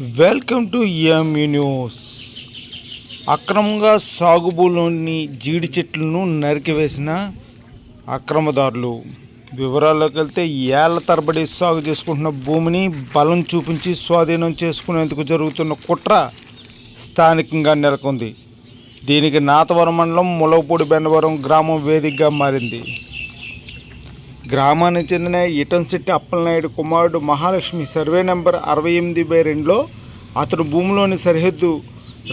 Welcome to ME news అక్రమంగా సాగుబూలోని జీడి చెట్లను నరికివేసిన అక్రమదారులు. వివరాల్లోకి వెళ్తే ఏళ్ళ తరబడి సాగు చేసుకుంటున్న భూమిని బలం చూపించి స్వాధీనం చేసుకునేందుకు జరుగుతున్న కుట్ర స్థానికంగా నెలకొంది. దీనికి నాతవరం మండలం ములవపూడి బెండవరం గ్రామం వేదికగా మారింది. గ్రామానికి చెందిన ఇటన్శెట్టి అప్పలనాయుడు కుమారుడు మహాలక్ష్మి సర్వే నెంబర్ అరవై ఎనిమిది బై రెండులో అతడు భూమిలోని సరిహద్దు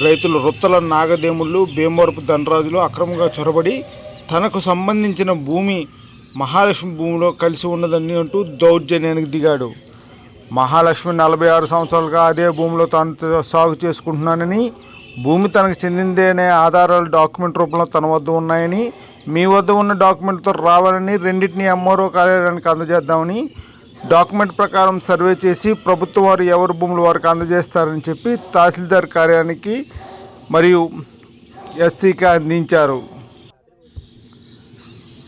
రైతులు రొత్తల నాగదేముళ్ళు భీమవరపు ధనరాజులు అక్రమంగా చొరబడి తనకు సంబంధించిన భూమి మహాలక్ష్మి భూమిలో కలిసి ఉన్నదని అంటూ దౌర్జన్యానికి దిగాడు. మహాలక్ష్మి నలభై ఆరు సంవత్సరాలుగా అదే భూమిలో తాను సాగు చేసుకుంటున్నానని భూమి తనకు చెందిందే అనే ఆధారాలు డాక్యుమెంట్ రూపంలో తన వద్ద ఉన్నాయని మీ వద్ద ఉన్న డాక్యుమెంట్తో రావాలని రెండింటిని ఎంఆర్ఓ కార్యాలయానికి అందజేద్దామని డాక్యుమెంట్ ప్రకారం సర్వే చేసి ప్రభుత్వం వారు ఎవరి భూములు వారికి అందజేస్తారని చెప్పి తహసీల్దార్ కార్యానికి మరియు ఎస్సీకి అందించారు.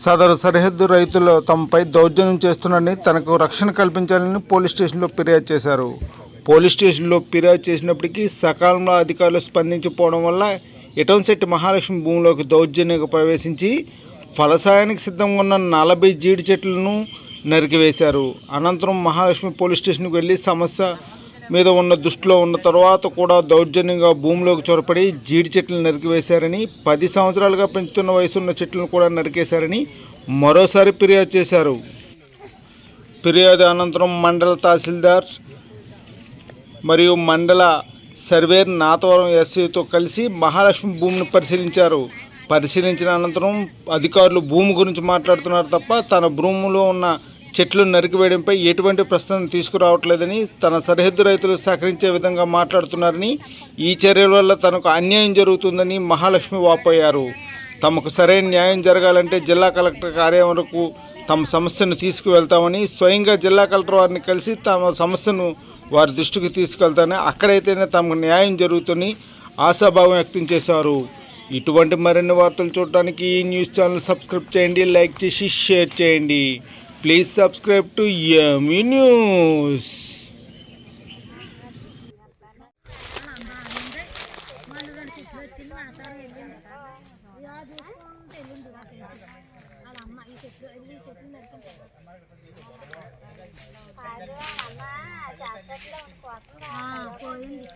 సదరు సరిహద్దు రైతులు తమపై దౌర్జన్యం చేస్తున్నారని తనకు రక్షణ కల్పించాలని పోలీస్ స్టేషన్లో ఫిర్యాదు చేశారు. పోలీస్ స్టేషన్లో ఫిర్యాదు చేసినప్పటికీ సకాలంలో అధికారులు స్పందించకపోవడం వల్ల ఇటంశెట్టి మహాలక్ష్మి భూమిలోకి దౌర్జన్యంగా ప్రవేశించి ఫలసాయానికి సిద్ధంగా ఉన్న నలభై జీడి చెట్లను నరికివేశారు. అనంతరం మహాలక్ష్మి పోలీస్ స్టేషన్కి వెళ్ళి సమస్య మీద ఉన్న దృష్టిలో ఉన్న తర్వాత కూడా దౌర్జన్యంగా భూమిలోకి చొరపడి జీడి చెట్లను నరికివేశారని పది సంవత్సరాలుగా పెంచుతున్న వయసున్న చెట్లను కూడా నరికేశారని మరోసారి ఫిర్యాదు చేశారు. ఫిర్యాదు అనంతరం మండల తహసీల్దార్ మరియు మండల సర్వేర్ నాతవరం ఎస్సీతో కలిసి మహాలక్ష్మి భూమిని పరిశీలించారు. పరిశీలించిన అనంతరం అధికారులు భూమి గురించి మాట్లాడుతున్నారు తప్ప తన భూమిలో ఉన్న చెట్లు నరికివేయడంపై ఎటువంటి ప్రశ్న తీసుకురావట్లేదని తన సరిహద్దు రైతులు సహకరించే విధంగా మాట్లాడుతున్నారని ఈ చర్యల వల్ల తనకు అన్యాయం జరుగుతుందని మహాలక్ష్మి వాపోయారు. తమకు సరైన న్యాయం జరగాలంటే జిల్లా కలెక్టర్ కార్యాలయం వరకు తమ సమస్యను తీసుకువెళ్తామని స్వయంగా జిల్లా కలెక్టర్ వారిని కలిసి తమ సమస్యను వారి దృష్టికి తీసుకెళ్తానని అక్కడైతేనే తమకు న్యాయం జరుగుతుంది ఆశాభావం వ్యక్తం చేశారు. ఇటువంటి మరిన్ని వార్తలు చూడడానికి ఈ న్యూస్ ఛానల్ సబ్స్క్రైబ్ చేయండి లైక్ చేసి షేర్ చేయండి. Please subscribe to ఎమీ news. పోయింది.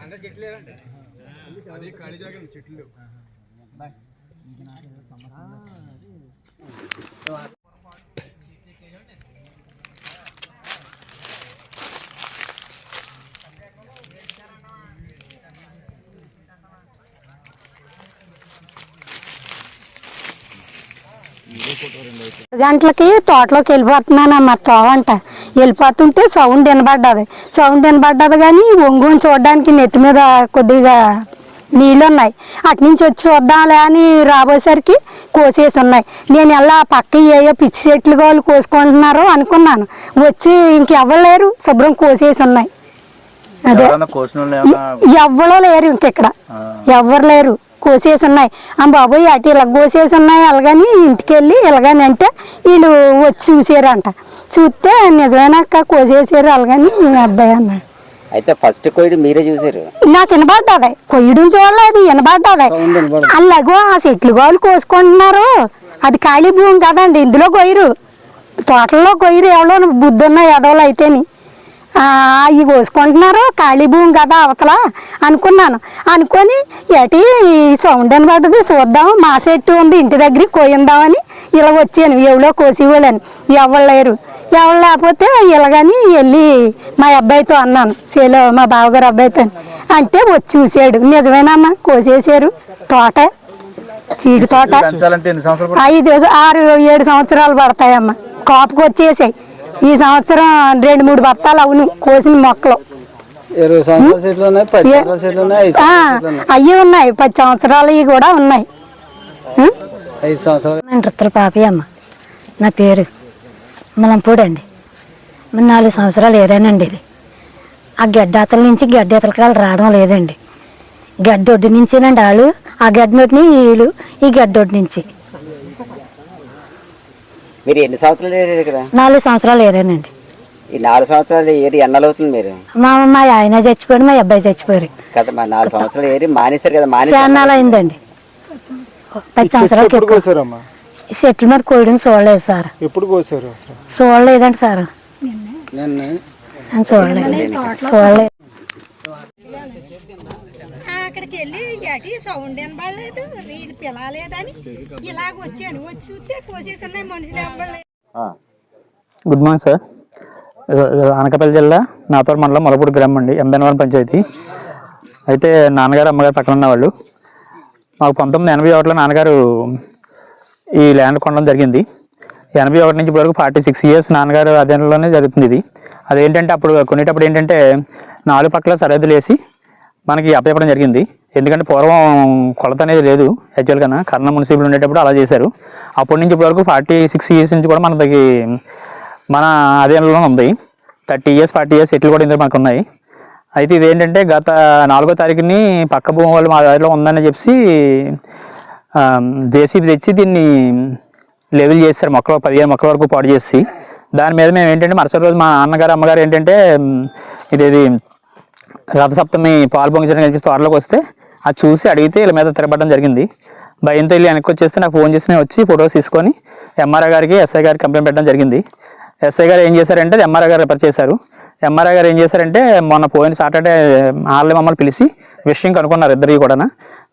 అందరు చెట్లు లేదండి చెట్లు గంటలకి తోటలోకి వెళ్ళిపోతున్నానమ్మా తోవంట. వెళ్ళిపోతుంటే సౌండ్ వినబడ్డది. సౌండ్ వినబడ్డది కానీ ఒంగుని చూడడానికి నెత్తి మీద కొద్దిగా నీళ్ళు ఉన్నాయి. అటు నుంచి వచ్చి చూద్దాంలే అని రాబోయేసరికి కోసేసి ఉన్నాయి. నేను ఎలా ఆ పక్క ఏయో పిచ్చి చెట్లు వాళ్ళు కోసుకుంటున్నారో అనుకున్నాను. వచ్చి ఇంకెవ్వలేరు శుభ్రం కోసేసి ఉన్నాయి. అదే. ఎవ్వరూ లేరు ఇంకెక్కడ. ఎవ్వరు లేరు. కోసేసి ఉన్నాయి ఆ బాబోయ్ అటు ఇలా కోసేసి ఉన్నాయి అలాగని ఇంటికి వెళ్ళి ఇలాగని అంటే వీళ్ళు వచ్చి చూసారంట. చూస్తే నిజమేనక్క కోసేసారు అలాగని మీ అబ్బాయి అన్నాడు. అయితే ఫస్ట్ కోయిడ్ మీరే చూసారు? నాకు వినబడ్డది కొయ్యడం చూడలేదు వినబడ్డది అలాగో ఆ చెట్లు గోలు కోసుకుంటున్నారు. అది ఖాళీ భూమి కదండి ఇందులో కొయ్యరు. తోటల్లో కొయ్యరు ఎవరో బుద్ధున్న ఎదవలు అయితేని. అవి కోసుకుంటున్నారు ఖాళీ భూమి కదా అవతల అనుకున్నాను. అనుకొని ఎటి సౌండ్ అనబడ్డది చూద్దాం మా చెట్టు ఉంది ఇంటి దగ్గర కోయిందామని ఇలా వచ్చాను ఎవరో కోసేవాళ్ళని. ఎవరు లేరు. ఎవరు లేకపోతే ఇలాగని వెళ్ళి మా అబ్బాయితో అన్నాను సేలో మా బావగారు అబ్బాయితో అంటే వచ్చి చూసాడు నిజమేనమ్మా కోసేసారు తోట చీడి తోట. ఐదు ఆరు ఏడు సంవత్సరాలు పడతాయమ్మా. కాపుకి వచ్చేసాయి ఈ సంవత్సరం రెండు మూడు బత్తాలు అవును కోసిన మొక్కలు. సీట్లు ఉన్నాయి పది సంవత్సరాల కూడా ఉన్నాయి. రుత్తల పాపయ్యమ్మ నా పేరు మలంపూడి అండి నాలుగు సంవత్సరాలు ఏరానండి ఇది. ఆ గడ్డాతల నుంచి గడ్డేతలకి వాళ్ళు రావడం లేదండి. గడ్డొడ్డు నుంచేనండి వాళ్ళు ఆ గడ్డొడ్డుని వీళ్ళు ఈ గడ్డొడ్డు నుంచి. మీరు ఎన్ని సంవత్సరాలు ఏరారు ఇక్కడ? నాలుగు సంవత్సరాలు ఏరానండి ఈ నాలుగు సంవత్సరాలు ఏరి ఎన్నలు అవుతుంది మీరు? మా మా ఆయన చచ్చిపోయాడు మా అబ్బాయి చచ్చిపోయారు. కదా మా నాలుగు సంవత్సరాలు ఏరి మానేశారు కదా చాన్నాళ్ళు అయిందండి. పది ఈ చెట్ల మీద కోయడం చూడలేదు సార్. ఎప్పుడు కోసారు చూడలేదండి సార్. చూడలేదు. చూడలేదు. అక్కడికి వెళ్ళి గట్టి సౌండ్ వినబడలేదు రీడ్ పిలవలేదని ఇలాగ వచ్చాను. వచ్చి చూస్తే కోసేసి ఉన్నాయి మనుషులు ఇవ్వలేదు గుడ్ మార్నింగ్ సార్ అనకాపల్లి జిల్లా నాతోర్ మండలం మొలపూడి గ్రామం అండి ఎంబెనవరం పంచాయతీ. అయితే నాన్నగారు అమ్మగారు పక్కన ఉన్నవాళ్ళు. మాకు పంతొమ్మిది ఎనభై ఒకటిలో నాన్నగారు ఈ ల్యాండ్ కొనడం జరిగింది. ఎనభై ఒకటి నుంచి ఇప్పటివరకు ఫార్టీ సిక్స్ ఇయర్స్ నాన్నగారు అధీనంలోనే జరుగుతుంది ఇది. అదేంటంటే అప్పుడు కొనేటప్పుడు ఏంటంటే నాలుగు పక్కల సరిహద్దులు వేసి మనకి అప్పచెప్పడం జరిగింది. ఎందుకంటే పూర్వం కొలత అనేది లేదు. యాక్చువల్గా కర్ణ మున్సిపల్ ఉండేటప్పుడు అలా చేశారు. అప్పటి నుంచి ఇప్పటివరకు ఫార్టీ సిక్స్ ఇయర్స్ నుంచి కూడా మనకి మన అధీనంలో ఉంది. థర్టీ ఇయర్స్ ఫార్టీ ఇయర్స్ ఎట్లు కూడా ఇందులో మనకు ఉన్నాయి అయితే ఇదేంటంటే గత నాలుగో తారీఖుని పక్క భూమి వాళ్ళు మా దారిలో ఉందని చెప్పి జేసీబీ తెచ్చి దీన్ని లెవెల్ చేస్తారు మొక్కలు పదిహేను మొక్కల వరకు పాడు చేసి. దాని మీద మేము ఏంటంటే మరుసటి రోజు మా అన్నగారు అమ్మగారు ఏంటంటే ఇది రథసప్తమి పాలు పొంగించడం కనిపిస్తే తోటలోకి వస్తే అది చూసి అడిగితే వీళ్ళ మీద తిరగబడడం జరిగింది. భయంతో వెళ్ళి వెనక్కి వచ్చేస్తే నాకు ఫోన్ చేసి మేము వచ్చి ఫొటోస్ తీసుకొని ఎంఆర్ఐ గారికి ఎస్ఐ గారికి కంప్లైంట్ పెట్టడం జరిగింది. ఎస్ఐ గారు ఏం చేశారంటే ఎంఆర్ఐ గారు రిఫర్ చేశారు. ఎంఆర్ఐ గారు ఏం చేశారంటే మొన్న పోయిన సాటర్డే వాళ్ళే మమ్మల్ని పిలిచి విషయం కనుక్కున్నారు ఇద్దరికి కూడా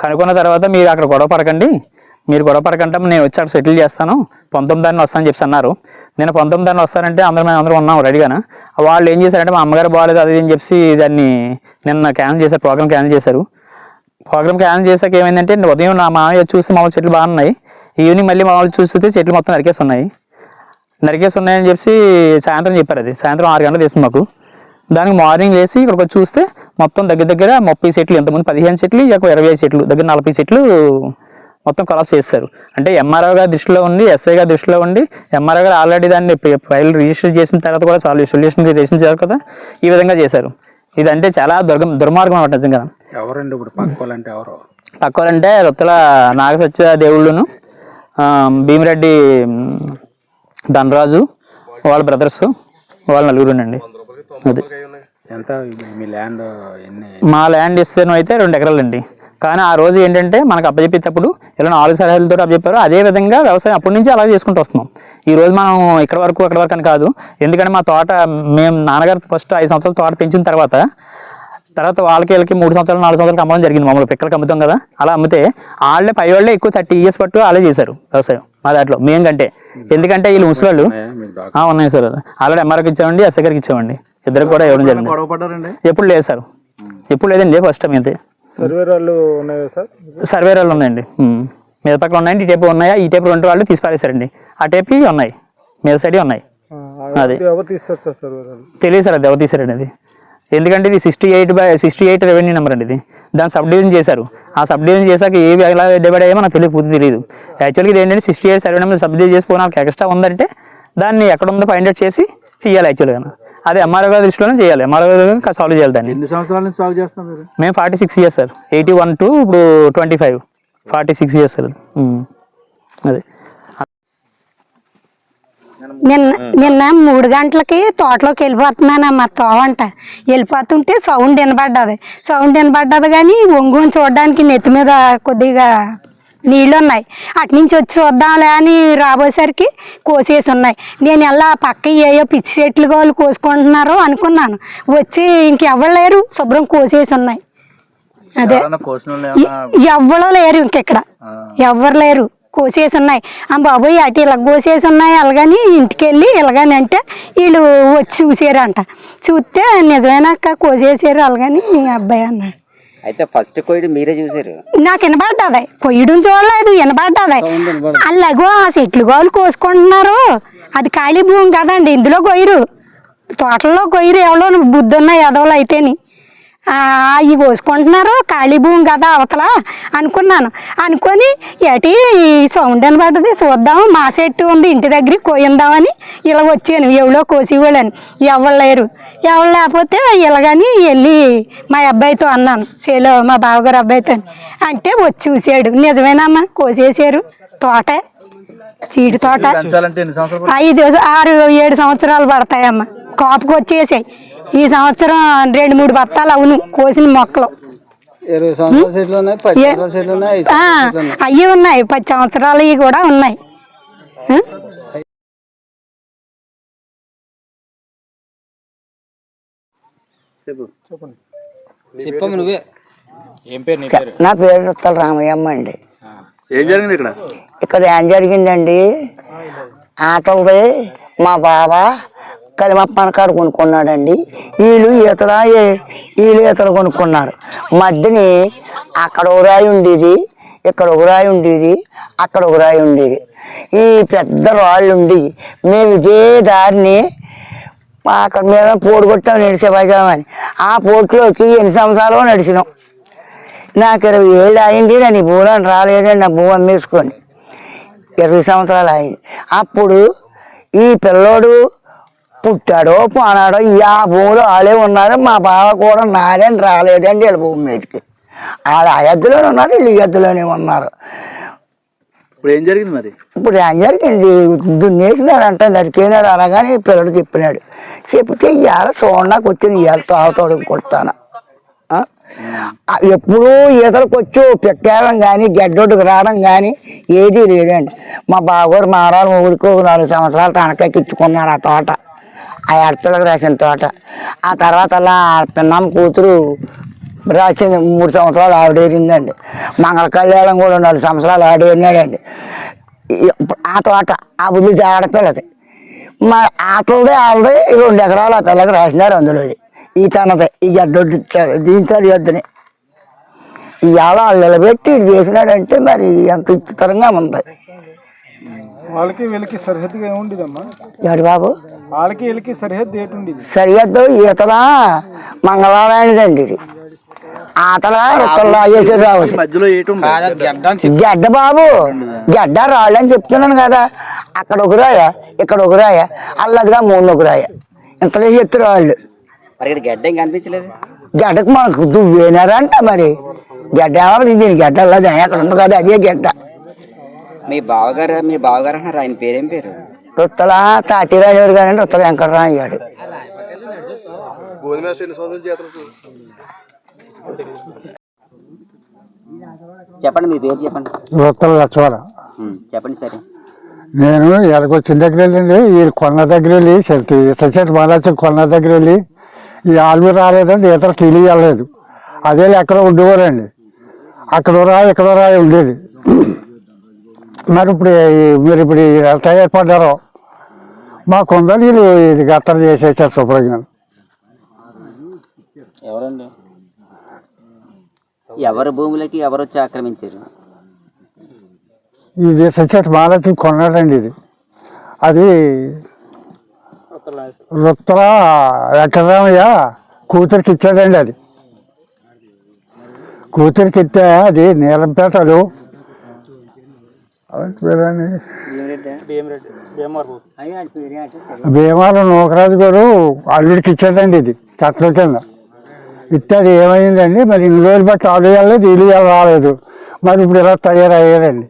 కనుక్కున్న తర్వాత మీరు అక్కడ గొడవ పడకండి. మీరు గొడవపడకంటే నేను వచ్చి అక్కడ సెటిల్ చేస్తాను. పంతొమ్మిదాన్ని వస్తాను వస్తానని చెప్పి అన్నారు. నేను పంతొమ్మిదాన్ని వస్తానంటే అందరం మేము అందరం ఉన్నాం రెడీగానే వాళ్ళు ఏం చేశారంటే మా అమ్మగారు బాగాలేదు అది అని చెప్పి దాన్ని నిన్న క్యాన్సిల్ చేశారు ప్రోగ్రామ్ క్యాన్సిల్ చేశారు. ప్రోగ్రామ్ క్యాన్సిల్ చేశాక ఏమైందంటే ఉదయం నా మామయ్య చూసి మామూలు చెట్లు బాగున్నాయి ఈవినింగ్ మళ్ళీ మామూలు చూస్తే చెట్లు మొత్తం నరికేసి ఉన్నాయి. నరికేసి ఉన్నాయని చెప్పి సాయంత్రం చెప్పారు అది. సాయంత్రం ఆరు గంటలు తీస్తుంది మాకు. దానికి మార్నింగ్ లేసి ఇక్కడికి వచ్చి చూస్తే మొత్తం దగ్గర దగ్గర ముప్పై సెట్లు ఎంతమంది? పదిహేను సెట్లు ఇక ఇరవై ఐదు సెట్లు దగ్గర నలభై సెట్లు మొత్తం కొలాప్స్ చేస్తారు. అంటే ఎంఆర్ఓ గారి దృష్టిలో ఉండి ఎస్ఐ గారి దృష్టిలో ఉండి ఎంఆర్ఓ గారు ఆల్రెడీ దాన్ని ఫైల్ రిజిస్టర్ చేసిన తర్వాత కూడా సాల్వ్ సొల్యూషన్ చేశారు కదా ఈ విధంగా చేశారు. ఇదంటే చాలా దుర్గం దుర్మార్గం అన్నమాట నిజంగా. ఎవరండి ఇప్పుడు పక్కోలంటే ఎవరు? పక్కవారంటే రొత్తల నాగసత్య దేవుళ్ళును భీమిరెడ్డి ధనరాజు వాళ్ళ బ్రదర్స్ వాళ్ళ నలుగురునండి. అది ఎంత? మీ ల్యాండ్ ఎన్ని? మా ల్యాండ్ ఇస్తేనో అయితే రెండు ఎకరాలండి. కానీ ఆ రోజు ఏంటంటే మనకు అప్పచెప్పేటప్పుడు ఇలా నాలుగు సలహాలతో అప్పచెప్పారు అదే విధంగా వ్యవసాయం అప్పటి నుంచి అలా చేసుకుంటూ వస్తున్నాం. ఈ రోజు మనం ఇక్కడ వరకు అక్కడ వరకు అని కాదు. ఎందుకంటే మా తోట మేము నాన్నగారు ఫస్ట్ ఐదు సంవత్సరాలు తోట పెంచిన తర్వాత తర్వాత వాళ్ళకి వీళ్ళకి మూడు సంవత్సరాలు నాలుగు సంవత్సరాలు అమ్మడం జరిగింది. మామూలు పిక్కలకి అమ్ముతాం కదా. అలా అమ్మితే వాళ్ళే పై వాళ్ళే ఎక్కువ థర్టీ ఇయర్స్ పట్టు వాళ్ళే చేశారు వ్యవసాయం మా దాంట్లో మేము కంటే. ఎందుకంటే వీళ్ళు ముసలాళ్ళు. ఉన్నాయి సార్. ఆల్రెడీ ఎంఆర్కి ఇచ్చామండి ఎస్ఐ గారికి ఇచ్చామండి. ఇద్దరికి కూడా ఇవ్వడం జరిగింది. ఎప్పుడు లేదు సార్. ఎప్పుడు లేదండి ఫస్ట్ టైం అయితే. సర్వేరాళ్ళు ఉన్నాయా సార్? సర్వేరాలు ఉన్నాయండి. మీద పక్కన ఉన్నాయండి ఈ టైప్ ఉన్నాయా? ఈ టైప్ రెండు వాళ్ళు తీసి పారేశారండి ఆ టైప్ ఉన్నాయి. మీద సైడ్ ఉన్నాయి. అది. ఎవరు తీస్తారు సార్ సర్వేరాళ్ళు? తెలియదు సార్ అది ఎవరు తీసారండి అది. ఎందుకంటే ఇది sixty eight by sixty eight revenue number అండి ఇది. దాన్ని సబ్ డివిజన్ చేశారు. ఆ సబ్ డివిజన్ చేశాక ఏవి ఎలా డివైడ్ అయ్యో మనకు తెలియదు పూర్తి తెలియదు. యాక్చువల్గా ఇది ఏంటంటే sixty eight survey number subdivision చేసి పోయిన ఎక్స్ట్రా ఉందంటే దాన్ని ఎక్కడ ఉందో ఫైండ్ అవుట్ చేసి తీయాలి యాక్చువల్గా. అది ఎంఆర్ఓ గారి దృష్టిలోనే చేయాలి. ఎంఆర్ఓ గారు సాల్వ్ చేయాలి దాన్ని. ఎన్ని సంవత్సరాల నుంచి సాగు చేస్తున్నారు మీరు? మేము forty six years sir eighty one to ఇప్పుడు twenty five forty six years sir. అదే. నిన్న నిన్న మూడు గంటలకి తోటలోకి వెళ్ళిపోతున్నాను మా తోవంట. వెళ్ళిపోతుంటే సౌండ్ వినబడ్డది. సౌండ్ వినబడ్డది కానీ ఒంగుని చూడడానికి నెత్తి మీద కొద్దిగా నీళ్ళు ఉన్నాయి అటు నుంచి వచ్చి చూద్దాంలే అని రాబోయేసరికి కోసేసి ఉన్నాయి నేను ఎలా పక్క ఏయో పిచ్చి చెట్లు వాళ్ళు కోసుకుంటున్నారో అనుకున్నాను. వచ్చి ఇంకెవ్వరు లేరు శుభ్రం కోసేసి ఉన్నాయి అదే ఎవ్వరూ లేరు ఇంకెక్కడ ఎవ్వరు లేరు కోసేసి ఉన్నాయి ఆ బాబోయ్ అటు ఇలా కోసేసి ఉన్నాయి అలాగని ఇంటికి వెళ్ళి ఇలాగని అంటే వీళ్ళు వచ్చి చూసారంట. చూస్తే నిజమేనాక కోసేసారు అలాగని అబ్బాయి అన్నాడు. అయితే ఫస్ట్ కోయిడ్ మీరే చూసారు నాకు వినబడ్డది. కొయ్యడం చూడలేదు వినబడ్డది. అలాగో ఆ చెట్లు గోలు కోసుకుంటున్నారు. అది ఖాళీ భూమి కదండి ఇందులో కొయ్యరు. తోటల్లో కొయ్యరు ఎవరో బుద్ధున్న ఎదవలు అయితేని. అవి కోసుకుంటున్నారు ఖాళీ భూమి కదా అవతల అనుకున్నాను. అనుకొని ఏటి సౌండ్ అని పడ్డది చూద్దాం మా చెట్టు ఉంది ఇంటి దగ్గరికి కోయిందామని ఇలా వచ్చాను ఎవరో కోసేవాళ్ళని. ఎవరు లేరు. ఎవరు లేకపోతే ఇలాగని వెళ్ళి మా అబ్బాయితో అన్నాను. సేలో మా బావగారు అబ్బాయితో అంటే వచ్చి చూసాడు నిజమేనమ్మా కోసేసారు తోట చీడి తోట. పెంచాలంటే ఎన్ని సంవత్సరాలు ఐదు ఆరు ఏడు సంవత్సరాలు పడతాయమ్మ. కాపుకి వచ్చేసాయి. ఈ సంవత్సరం రెండు మూడు బత్తాలు అవును కోసిన మొక్కలు. అవి ఉన్నాయి పది సంవత్సరాలు కూడా ఉన్నాయి. చెప్పు. చెప్పమ్మ నువ్వే. ఏం పేరు నీ పేరు? నా పేరు రుత్తల రామయ్యమ్మ అండి. ఏం జరిగింది ఇక్కడ? ఇక్కడ ఏం జరిగిందండి? ఆటలది మా బాబా కలిమప్పన కాడ కొనుక్కున్నాడండి. వీళ్ళు ఈతల వీళ్ళు ఈతలు కొనుక్కున్నారు. మధ్యని అక్కడ ఒక రాయి ఉండేది. ఇక్కడ ఒక రాయి ఉండేది. అక్కడ ఒక రాయి ఉండేది. ఈ పెద్ద రాళ్ళు ఉండి మేము ఇదే దారిని అక్కడ మీద పోటు కొట్టాం నడిచే అని. ఆ పోటులోకి ఎన్ని సంవత్సరాలు నడిచినాం? నాకు ఇరవై ఏళ్ళు అయింది నేను ఈ భూమి రాలేదని నా భూమి అమ్మేసుకొని ఇరవై సంవత్సరాలు అయింది. అప్పుడు ఈ పిల్లోడు పుట్టాడో పోనాడో ఆ భూమిలో వాళ్ళే ఉన్నారు మా బావ కూడా నాదని రాలేదండి వీళ్ళ భూమి మీదకి. వాళ్ళు ఆ ఎద్దులోనే ఉన్నారు వీళ్ళు ఈ ఎద్దులోనే ఉన్నారు. ఇప్పుడు ఏం జరిగింది మరి? ఇప్పుడు ఏం జరిగింది? దున్నేసినాడు నరికేనాడు అనగానే పిల్లడు చెప్పినాడు. చెప్తే ఇవాళ చూడడానికి వచ్చింది ఇవాళ తాగుతాడు కొడతాను? ఎప్పుడూ ఈతలకు వచ్చి పెక్కేయడం కానీ గడ్డొడ్డుకు రావడం కానీ ఏదీ లేదండి. మా బావగారు మారాలు ఊరికి ఒక నాలుగు సంవత్సరాలు తనకెక్కించుకున్నారు ఆ తోట. ఆ ఆడపిల్లకి రాసిన తోట. ఆ తర్వాత అలా పిన్నమ్మ కూతురు రాసింది మూడు సంవత్సరాలు ఆవిడేరిందండి మంగళ కళ్యాణం కూడా నాలుగు సంవత్సరాలు ఆడేరినాడండి ఆ తోట ఆ ఉల్లి ఆడపిల్లది. మా ఆటలదే ఆవిడే రెండు ఎకరాలు ఆ పిల్లకి రాసినారు అందులోది ఈ తనదే ఈ గడ్డొడ్డు దీంచాలి వద్దని. ఇవాళ వాళ్ళు నిలబెట్టి ఇది చేసినాడంటే మరి ఎంత ఇష్టతరంగా ఉంది. వాళ్ళకి వీళ్ళకి సరిహద్దుగా ఏముండేదమ్మా బాబు? వాళ్ళకి వీళ్ళకి సరిహద్దు ఏటి ఉండేది? సరిహద్దు ఈతల మంగళవారాయణదండి ఇది. రావచ్చు ఏటు గడ్డ బాబు గడ్డ రాళ్ళు అని చెప్తున్నాను కదా. అక్కడ ఒక రాయ ఇక్కడ ఒక రాయ అల్లదిగా మూడు ఒక రాయ. ఇంతలో మరి ఇక్కడ గడ్డ గడ్డకు మనకు దువ్వేనారంట మరి. గడ్డ దీని గడ్డ అల్లది? అక్కడ ఉంది కదా అదే గడ్డ. మీ బావగారు మీ బావగారు అన్నారు? ఆయన పేరేం పేరు? రుత్తల తాతిరాజు కానీ రుత్తల వెంకటరామ అయ్యాడు చెప్పండి మీ పేరు చెప్పండి. లక్ష్మణ. ఉమ్, చెప్పండి సరే. నేను ఎలాగొచ్చిన దగ్గర వెళ్ళండి. ఈ కొన్న దగ్గర వెళ్ళి చెట్టు మహారాజు కొన్న దగ్గర వెళ్ళి ఈ ఆల్మీ రాలేదండి ఇతర కిలి వెళ్ళలేదు. అదే ఎక్కడ ఉండేవారండి. అక్కడ రాయి ఇక్కడ రాయి ఉండేది. మరి ఇప్పుడు మీరు ఇప్పుడు ఎంత ఏర్పడ్డారో మా కొందరు వీళ్ళు ఇది గత్తర చేసేసారు శుభ్రంగా. ఎవరండి? ఎవరి భూములకి ఎవరు వచ్చి ఆక్రమించారు? ఇది సచ్చెట్టు మహారాజు కొన్నాడండి ఇది. అది రుత్తర వెంకటరామయ్య కూతురికి ఇచ్చాడండి అది. కూతురికి ఇస్తే అది నీలంపేటలు? భీమాల నూకరాజు గారు అల్లుడికి ఇచ్చాడండి ఇది కట్టల కింద. ఇస్తే ఏమైందండి? మరి ఇన్ని రోజులు బట్టి ఆలు వెళ్ళలేదు ఇల్లు రాలేదు. మరి ఇప్పుడు ఇలా తయారయ్యారండి?